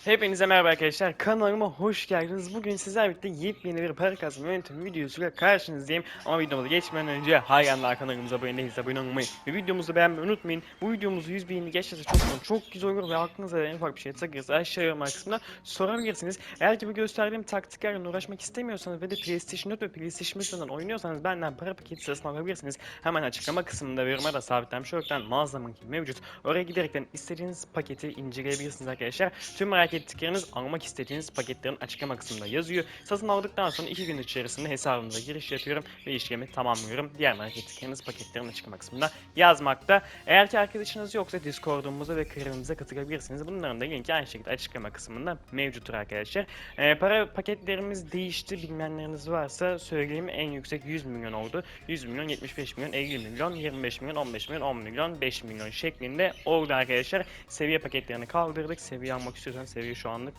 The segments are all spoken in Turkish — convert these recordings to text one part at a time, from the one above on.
Hepinize merhaba arkadaşlar. Kanalıma hoş geldiniz. Bugün sizlerle birlikte yepyeni bir para kazanma yöntemi videosuyla karşınızdayım. Ama videomuza geçmeden önce hala kanalımıza abone değilseniz abone olmayı ve videomuzu beğenmeyi unutmayın. Bu videomuzu 100 beğeni geçerse çok çok güzel olur ve aklınıza en ufak bir şey takılırsa aşağı yorum kısmına sorabilirsiniz. Eğer ki bu gösterdiğim taktiklerle uğraşmak istemiyorsanız ve de PlayStation 4 ve PlayStation 5 üzerinden oynuyorsanız benden para paketi satın alabilirsiniz. Hemen açıklama kısmında ve yoruma da sabitlenmiş olarak mağazamın mevcut. Oraya giderekten istediğiniz paketi inceleyebilirsiniz arkadaşlar. Tüm merak ettikleriniz almak istediğiniz paketlerin açıklama kısmında yazıyor. Satın aldıktan sonra 2 gün içerisinde hesabınıza giriş yapıyorum ve işlemi tamamlıyorum. Diğer merak ettikleriniz paketlerin açıklama kısmında yazmakta. Eğer ki arkadaşınız yoksa Discord'umuza ve kremimize katılabilirsiniz. Bunların da linki aynı şekilde açıklama kısmında mevcuttur arkadaşlar. Ee, para paketlerimiz değişti. Bilmeyenleriniz varsa söyleyeyim en yüksek 100 milyon oldu. 100 milyon, 75 milyon, 50 milyon, 25 milyon, 15 milyon, 10 milyon, 5 milyon şeklinde oldu arkadaşlar. Seviye paketlerini kaldırdık. Seviye almak istiyorsan seviye şu anlık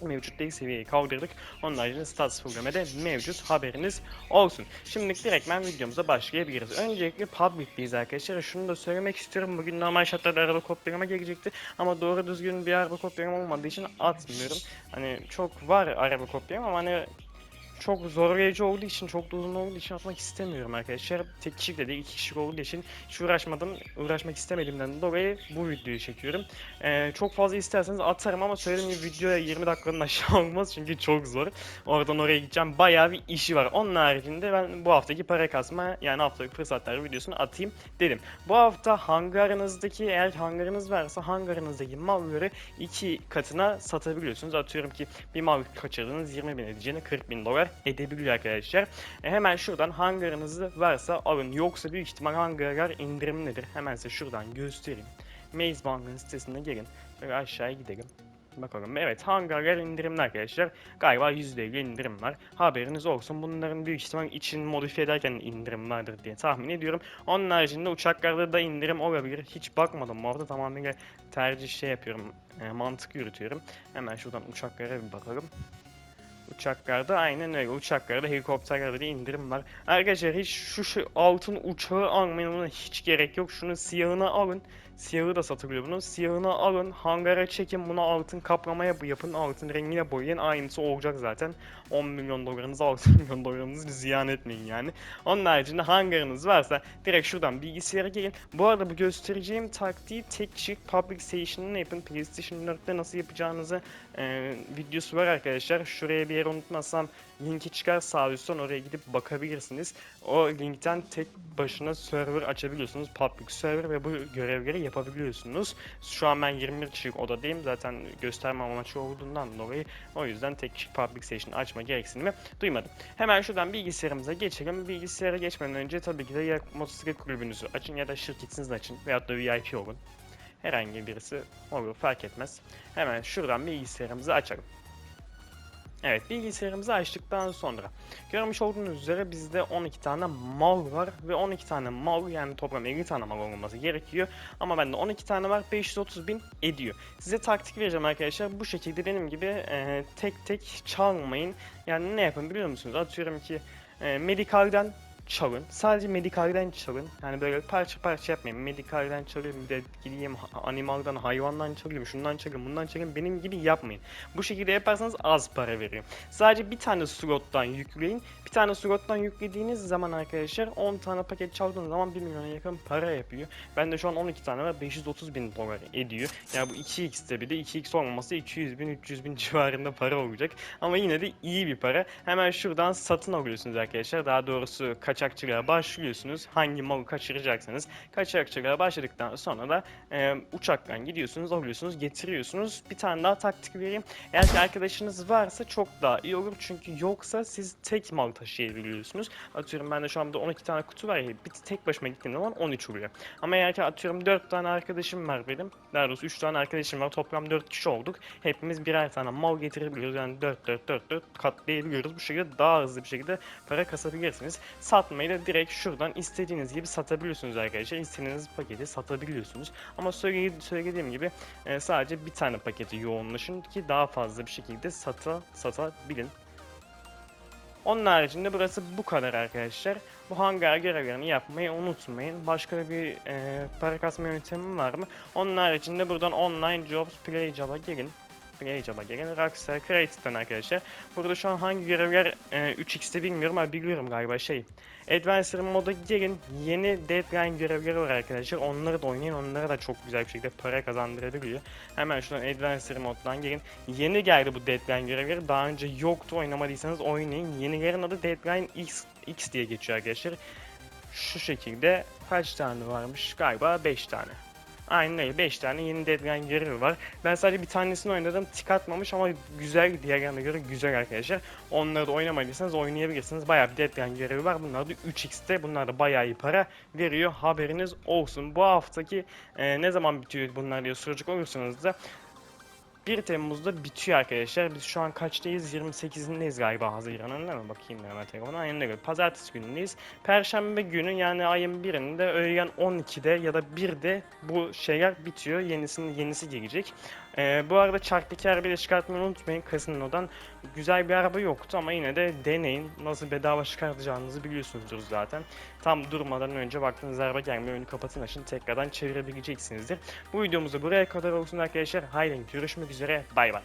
mevcut değil seviyeyi kaldırdık. Onun haricinde stats programda mevcut haberiniz olsun. Şimdi direktmen videomuza başlayabiliriz. Öncelikle public'teyiz arkadaşlar. Şunu da söylemek istiyorum. Bugün normal şartlarda araba kopyalama gelecekti. Ama doğru düzgün bir araba kopyalama olmadığı için atmıyorum. Hani çok var araba kopyalama ama hani çok zorlayıcı olduğu için, çok da uzun olduğu için atmak istemiyorum arkadaşlar. Tek kişi de değil, iki kişi olduğu için hiç uğraşmadım, uğraşmak istemediğimden dolayı bu videoyu çekiyorum. Ee, çok fazla isterseniz atarım ama söylediğim gibi videoya 20 dakikanın aşağı olmaz çünkü çok zor. Oradan oraya gideceğim, bayağı bir işi var. Onun haricinde ben bu haftaki para kasma, yani haftalık fırsatlar videosunu atayım dedim. Bu hafta hangarınızdaki, eğer hangarınız varsa hangarınızdaki malları iki katına satabiliyorsunuz. Atıyorum ki bir mal kaçırdınız 20 bin edeceğine 40 bin dolar edebiliyor arkadaşlar. E, hemen şuradan hangarınızı varsa alın. Yoksa büyük ihtimal hangarlar indirimlidir. Hemen size şuradan göstereyim. Maze Bank'ın sitesine gelin. Böyle aşağıya gidelim. Bakalım. Evet hangarlar indirimli arkadaşlar. Galiba %50 indirim var. Haberiniz olsun. Bunların büyük ihtimal için modifiye ederken indirim vardır diye tahmin ediyorum. Onun haricinde uçaklarda da indirim olabilir. Hiç bakmadım bu arada tamamıyla tercih şey yapıyorum. E, mantık yürütüyorum. Hemen şuradan uçaklara bir bakalım. Uçaklarda aynen öyle. Uçaklarda, helikopterlerde de indirim var. Arkadaşlar hiç şu, şu altın uçağı almayın. Buna hiç gerek yok. Şunu siyahını alın. Siyahı da satılıyor bunun. Siyahını alın. Hangara çekin. Buna altın kaplamaya yapın. Altın rengine boyayın. Aynısı olacak zaten. 10 milyon dolarınızı 6 milyon dolarınızı ziyan etmeyin yani. Onun haricinde hangarınız varsa direkt şuradan bilgisayara gelin. Bu arada bu göstereceğim taktiği tek kişilik public station'ını yapın. PlayStation 4'te nasıl yapacağınızı e, videosu var arkadaşlar. Şuraya bir yere unutmazsam linki çıkar sağ üstten oraya gidip bakabilirsiniz. O linkten tek başına server açabiliyorsunuz. Public server ve bu görevleri yapabiliyorsunuz. Şu an ben 21 kişilik odadayım. Zaten gösterme amaçlı olduğundan dolayı o yüzden tek kişilik public station açma gereksinimi duymadım. Hemen şuradan bilgisayarımıza geçelim. Bilgisayara geçmeden önce tabii ki de ya motosiklet kulübünüzü açın ya da şirketinizi açın veyahut da VIP olun. Herhangi birisi olur fark etmez. Hemen şuradan bilgisayarımızı açalım. Evet bilgisayarımızı açtıktan sonra görmüş olduğunuz üzere bizde 12 tane mal var ve 12 tane mal yani toplam 50 tane mal olması gerekiyor. Ama bende 12 tane var 530 bin ediyor. Size taktik vereceğim arkadaşlar. Bu şekilde benim gibi e, tek tek çalmayın. Yani ne yapın biliyor musunuz? Atıyorum ki e, medikalden çalın. Sadece medikalden çalın. Yani böyle parça parça yapmayın. Medikalden çalıyorum bir de gideyim animaldan, hayvandan çalıyorum, şundan çalıyorum, bundan çalıyorum. Benim gibi yapmayın. Bu şekilde yaparsanız az para veriyor. Sadece bir tane slottan yükleyin. Bir tane slottan yüklediğiniz zaman arkadaşlar 10 tane paket çaldığınız zaman 1 milyona yakın para yapıyor. Ben de şu an 12 tane var 530 bin dolar ediyor. Yani bu 2x'te bir de 2x olmaması 200 bin 300 bin civarında para olacak. Ama yine de iyi bir para. Hemen şuradan satın alıyorsunuz arkadaşlar. Daha doğrusu kaçakçılığa başlıyorsunuz. Hangi malı kaçıracaksınız. Kaçakçılığa başladıktan sonra da e, uçaktan gidiyorsunuz, alıyorsunuz, getiriyorsunuz. Bir tane daha taktik vereyim. Eğer ki arkadaşınız varsa çok daha iyi olur. Çünkü yoksa siz tek mal taşıyabiliyorsunuz. Atıyorum bende şu anda 12 tane kutu var ya. Bir tek başıma gittiğim zaman 13 oluyor. Ama eğer ki atıyorum 4 tane arkadaşım var benim. Daha doğrusu 3 tane arkadaşım var. Toplam 4 kişi olduk. Hepimiz birer tane mal getirebiliyoruz. Yani 4 4 4 4 katlayabiliyoruz. Bu şekilde daha hızlı bir şekilde para kasabilirsiniz. Satmayı da direkt şuradan istediğiniz gibi satabiliyorsunuz arkadaşlar. İstediğiniz paketi satabiliyorsunuz. Ama söyledi- söylediğim gibi e, sadece bir tane paketi yoğunlaşın ki daha fazla bir şekilde sata satabilin. Onun haricinde burası bu kadar arkadaşlar. Bu hangar görevlerini yapmayı unutmayın. Başka bir e, para kasma yöntemi var mı? Onun haricinde buradan online jobs play job'a gelin. Rage'a gelen Rockstar Creative'den arkadaşlar. Burada şu an hangi görevler e, 3x'te bilmiyorum ama biliyorum galiba şey. Adventure moda girin. Yeni Deadline görevleri var arkadaşlar. Onları da oynayın. Onlara da çok güzel bir şekilde para kazandırabiliyor. Hemen şuradan Adventure moddan girin. Yeni geldi bu Deadline görevleri. Daha önce yoktu. Oynamadıysanız oynayın. Yenilerin adı Deadline X, X diye geçiyor arkadaşlar. Şu şekilde kaç tane varmış? Galiba 5 tane. Aynen öyle 5 tane yeni Deadline görevi var. Ben sadece bir tanesini oynadım. Tik atmamış ama güzel diğerlerine göre güzel arkadaşlar. Onları da oynamadıysanız oynayabilirsiniz. Bayağı bir Deadline görevi var. Bunlar da 3x'te. Bunlar da bayağı iyi para veriyor. Haberiniz olsun. Bu haftaki e, ne zaman bitiyor bunlar diye soracak olursanız da 1 Temmuz'da bitiyor arkadaşlar. Biz şu an kaçtayız? 28'indeyiz galiba Haziran'ın değil mi? Bakayım hemen telefona. Aynen öyle. Pazartesi günündeyiz. Perşembe günü yani ayın birinde öğlen 12'de ya da 1'de bu şeyler bitiyor. Yenisinin yenisi gelecek. Ee, bu arada çark teker bile çıkartmayı unutmayın. Casino'dan güzel bir araba yoktu ama yine de deneyin. Nasıl bedava çıkartacağınızı biliyorsunuzdur zaten. Tam durmadan önce baktığınız araba gelmiyor. Önü kapatın açın tekrardan çevirebileceksinizdir. Bu videomuz da buraya kadar olsun arkadaşlar. Haydi görüşmek üzere. Bay bay.